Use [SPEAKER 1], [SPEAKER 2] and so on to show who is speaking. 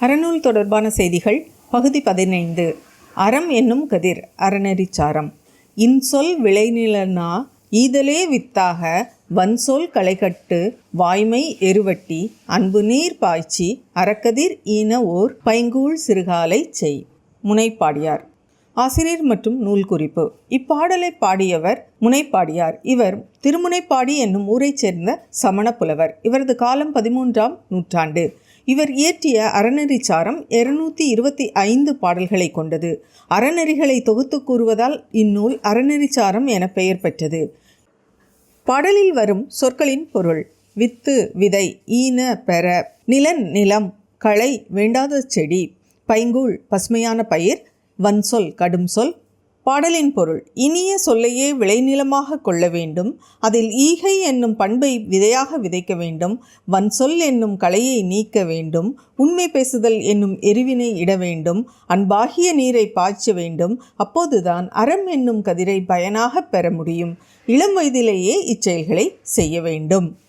[SPEAKER 1] அறநூல் தொடர்பான செய்திகள் பகுதி பதினைந்து. அறம் என்னும் கதிர் அறநெறிச்சாரம். இன்சொல் விளைநிலனா ஈதலே வித்தாக வன்சொல் களைகட்டு வாய்மை எருவட்டி அன்பு நீர் பாய்ச்சி அறக்கதிர் ஈன ஓர் பைங்கூழ் சிறுகாலை செய். முனைப்பாடியார். ஆசிரியர் மற்றும் நூல் குறிப்பு இப்பாடலை பாடியவர் முனைப்பாடியார். இவர் திருமுனைப்பாடி என்னும் ஊரைச் சேர்ந்த சமண புலவர். இவரது காலம் பதிமூன்றாம் நூற்றாண்டு. இவர் இயற்றிய அறநெறிச்சாரம் இருநூத்தி இருபத்தி ஐந்து பாடல்களை கொண்டது. அறநெறிகளை தொகுத்து கூறுவதால் இந்நூல் அறநெறிச்சாரம் என பெயர் பெற்றது. பாடலில் வரும் சொற்களின் பொருள் வித்து விதை ஈன பெற நிலன் நிலம் களை வேண்டாத செடி பைங்கூழ் பசுமையான பயிர் வன்சொல் கடும் சொல் பாடலின் பொருள். இனிய சொல்லையே விளைநிலமாக கொள்ள வேண்டும். அதில் ஈகை என்னும் பண்பை விதையாக விதைக்க வேண்டும். வன்சொல் என்னும் கலையை நீக்க வேண்டும். உண்மை பேசுதல் என்னும் எரிவினை இட வேண்டும். அன்பாகிய நீரை பாய்ச்ச வேண்டும். அப்போதுதான் அறம் என்னும் கதிரை பயனாக பெற முடியும். இளம் வயதிலேயே இச்செயல்களை செய்ய வேண்டும்.